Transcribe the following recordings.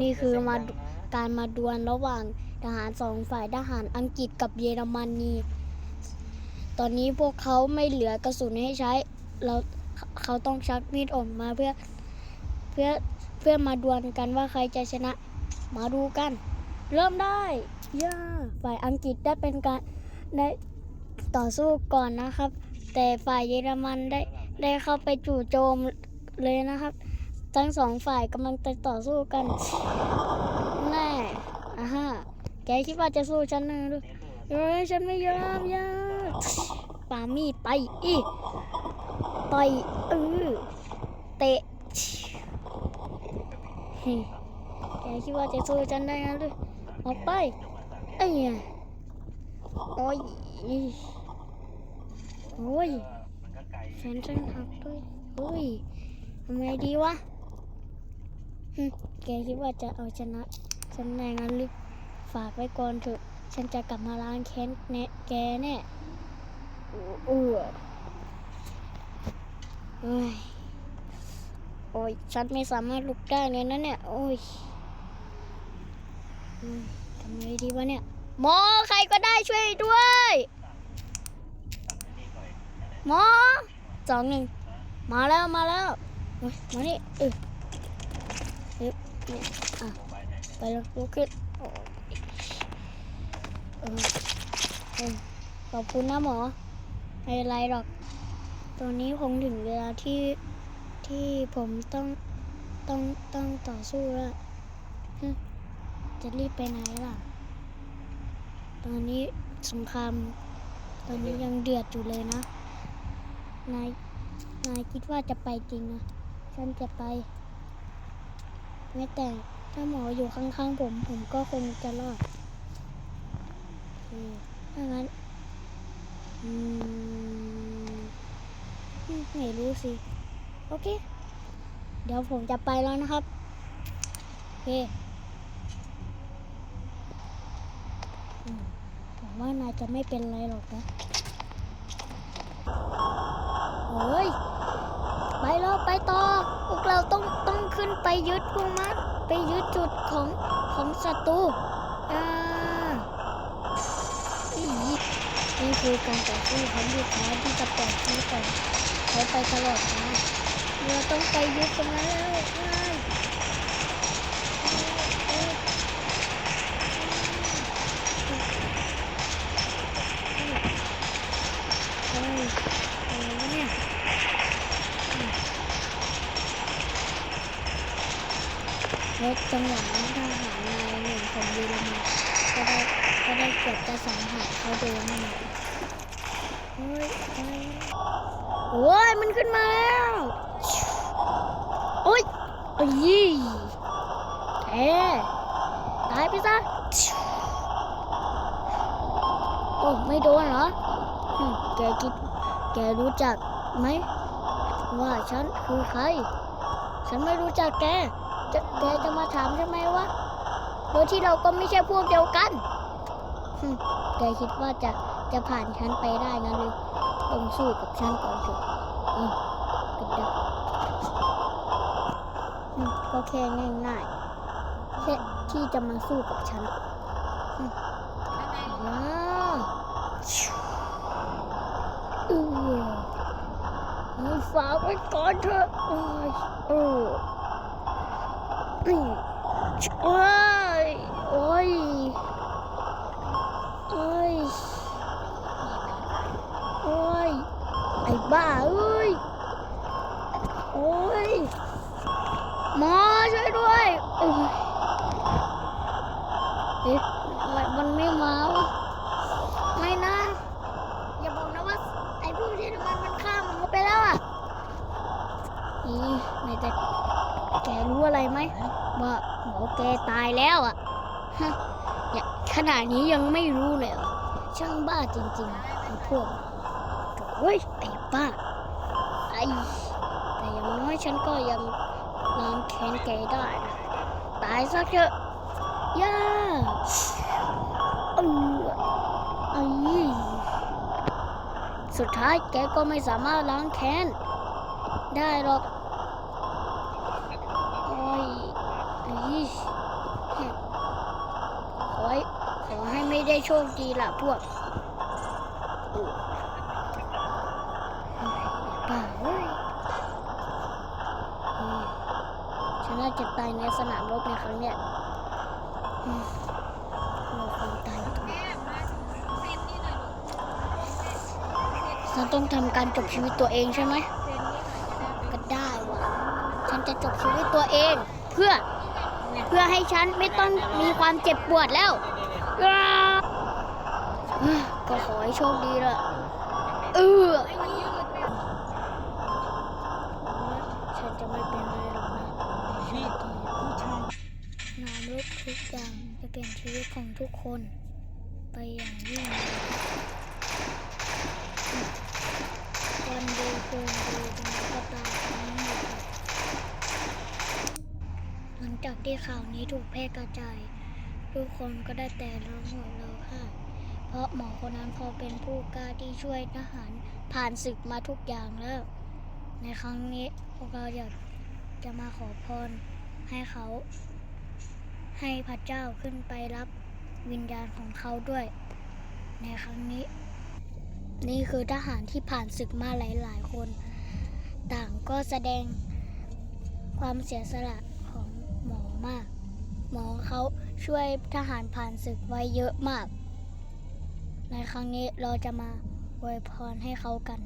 นี่คือมาการมาดวลระหว่างทหารสองฝ่ายทหารอังกฤษกับเยอรมนี ตอนนี้พวกเขาไม่เหลือกระสุนให้ใช้ เราเขาต้องชักมีดออกมาเพื่อเพื่อเพื่อมาดวลกันว่าใครจะชนะ มาดูกัน เริ่มได้ย่าฝ่ายอังกฤษได้เป็นการได้ต่อสู้ก่อนนะครับ แต่ฝ่ายเยอรมันได้ได้เข้าไปจู่โจมเลยนะครับ ทั้งสองฝ่ายกำลังจะต่อสู้กันแน่อ่าฮะแกคิดว่าจะสู้ฉันนะดูเฮ้ยฉันไม่ยอมยาปามีดไปอีต่อยเออเตะแกคิดว่าจะสู้ฉันได้นะดูออกไปไอ้เนี่ยโอ้ยโอ้ยแฟนฉันหักด้วยเฮ้ยทำไงดีวะ แกคิดว่าจะเอาชนะฉันในงั้นหรือฝากไว้ก่อนเถอะ ฉันจะกลับมาล้างแค้นแน่แกแน่เออเอ้ยโอ้ยฉันไม่สามารถลุกได้เลยนะเนี่ย โอ้ยทำไงดีวะเนี่ย หมอใครก็ได้ช่วยด้วย หมอสองหนึ่ง มาแล้วมาแล้ว มานี่เออ เนี่ยอะไปแล้วลุกขึ้นโอเออเออขอบคุณนะหมอไม่เป็นไรหรอก ตอนนี้คงถึงเวลาที่ที่ผมต้องต้องต้องต่อสู้แล้วจะรีบไปไหนล่ะ ตอนนี้สงคราม ตอนนี้ยังเดือดอยู่เลยนะ นาย นายคิดว่าจะไปจริงนะ ฉันจะไป แม้แต่ถ้าหมออยู่ข้างๆผม ผมก็คงจะรอดถ้างั้นไม่รู้สิ โอเค เดี๋ยวผมจะไปแล้วนะครับ โอเคอผมว่านายจะไม่เป็นไรหรอกนะเฮ้ย ไปแล้วไปต่อ พวกเราต้องต้อง ขึ้นไปยึดพวกมันไปยึดจุดของของศัตรูอ่าอีนี่คือการต่อสู้ของลูกค้าที่จะปล่อยชีวิตขอนเขาไปตลอดนะเราต้องไปยึดตรงนั้นแล้ว ล้วจังหวะนั้นทหารนายหนึ่งของเยอรมันก็ได้ก็ได้เกือบจะสังหารเขาโดนนั่นเองเฮ้ยเฮ้ยโอ้ยมันขึ้นมาแล้วโอ้ยโอ้ยเอ๊ตายไปซะโอ้ไม่โดนเหรอแกคิดแกรู้จักไหมว่าฉันคือใคร ฉันไม่รู้จักแก แกจะมาถามใช่ไหมวะ โดยที่เราก็ไม่ใช่พวกเดียวกันแกคิดว่าจะจะผ่านฉันไปได้นะหรือต้องสู้กับฉันก่อนเถอะอืมกระดักหึก็แค่ง่ายๆแค่ที่จะมาสู้กับฉันหึว้าวอือให้ฝากไว้ก่อนเถอะอ้ยเอ โอ้ยโอ้ยโอ้ยโอ้ยไอ้บ้าเอ้ยโอ้ยหมอช่วยด้วยเอ๊ะทำไมมันไม่มาวะไม่นะ อย่าบอกนะว่าไอ้พวกที่มันมันฆ่าหมอไปแล้วอะอีไม่แต่ แกรู้อะไรไหมว่าหมอแกตายแล้วอะฮะขนาดนี้ยังไม่รู้เลยช่างบ้าจริงๆไอ้พวกเฮ้ยไอ้บ้าไอ้แต่อย่างน้อยฉันก็ยังล้างแค้นแกได้นะตายซะเถอะย่าเออไอ้สุดท้ายแกก็ไม่สามารถล้างแค้นได้หรอก โอ้ยอี ได้โชคดีล่ะพวกป่าเว้ยฉันน่าจะตายในสนามรบในครั้งเนี้ยอืมเราควรตายตรงนี้ฉันต้องทำการจบชีวิตตัวเองใช่ไหมก็ได้ว่ะฉันจะจบชีวิตตัวเองเพื่อเพื่อให้ฉันไม่ต้องมีความเจ็บปวดแล้ว ก็ขอให้โชคดีละเออฉันจะไม่เป็นอะไรหรอกนะโชคดีน้อมรบทุกอย่างจะเป็นชีวิตของทุกคน ไปอย่างยิ่งวันดีคืนดีเป็นก็ตามทั้งหมดหลังจากที่ข่าวนี้ถูกแพร่กระจาย ทุกคนก็ได้แต่ร้องโหยร้องไห้เพราะหมอคนนั้นเขาเป็นผู้กล้าที่ช่วยทหารผ่านศึกมาทุกอย่างแล้ว ในครั้งนี้พวกเราอยากจะมาขอพรให้เขา ให้พระเจ้าขึ้นไปรับวิญญาณของเขาด้วย ในครั้งนี้ นี่คือทหารที่ผ่านศึกมาหลาย ๆ คน ต่างก็แสดงความเสียสละของหมอมาก หมอเขา ช่วยทหารผ่านศึกไว้เยอะมาก ในครั้งนี้เราจะมาอวยพรให้เขากัน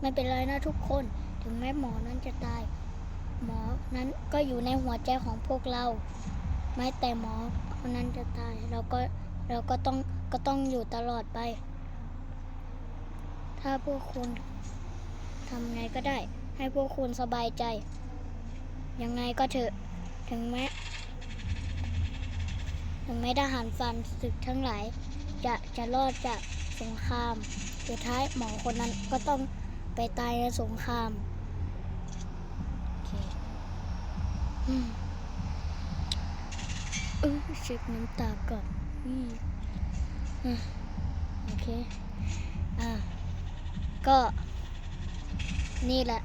ไม่เป็นไรนะทุกคน ถึงแม้หมอนั้นจะตาย หมอนั้นก็อยู่ในหัวใจของพวกเราแม้แต่หมอคนนั้นจะตาย เราก็เราก็ต้องก็ต้องอยู่ตลอดไป ถ้าพวกคุณทำไงก็ได้ ให้พวกคุณสบายใจ ยังไงก็เถอะ ถึงแม้ ถึงแม้ทหารฟันศึกทั้งหลาย จะจะรอดจากสงคราม สุดท้ายหมอคนนั้นก็ต้องไปตายในสงครามโอเคอืมเออเช็คน้ำตาก่อนอืมอะโอเค อ่า ก็ นี่แหละ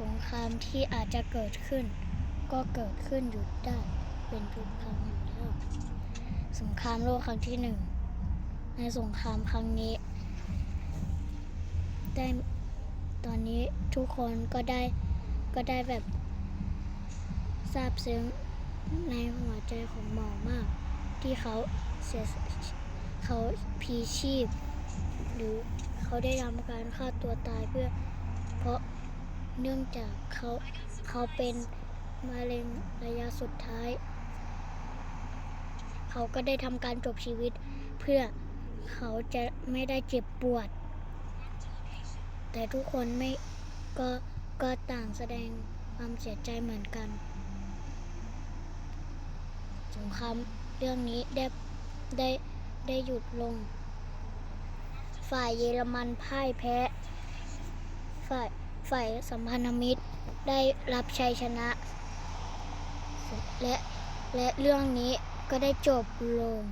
สงครามที่อาจจะเกิดขึ้น ก็เกิดขึ้นหยุดได้ เป็นทุกครั้งอยู่แล้วสงครามโลกครั้งที่หนึ่งในสงครามครั้งนี้ ได้ตอนนี้ทุกคนก็ได้ก็ได้แบบซาบซึ้งในหัวใจของหมอมาก ที่เขาเสียเขาพีชีพ หรือเขาได้ทำการฆ่าตัวตายเพื่อ เพราะเนื่องจากเขาเขาเป็นมะเร็งระยะสุดท้าย เขาก็ได้ทำการจบชีวิต เพื่อเขาจะไม่ได้เจ็บปวด แต่ทุกคนไม่ก็ก็ต่างแสดงความเสียใจเหมือนกัน สงครามเรื่องนี้ได้ได้ได้หยุดลง ฝ่ายเยอรมันพ่ายแพ้ ฝ่ายฝ่ายสัมพันธมิตรได้รับชัยชนะ และและเรื่องนี้ ก็ได้จบลง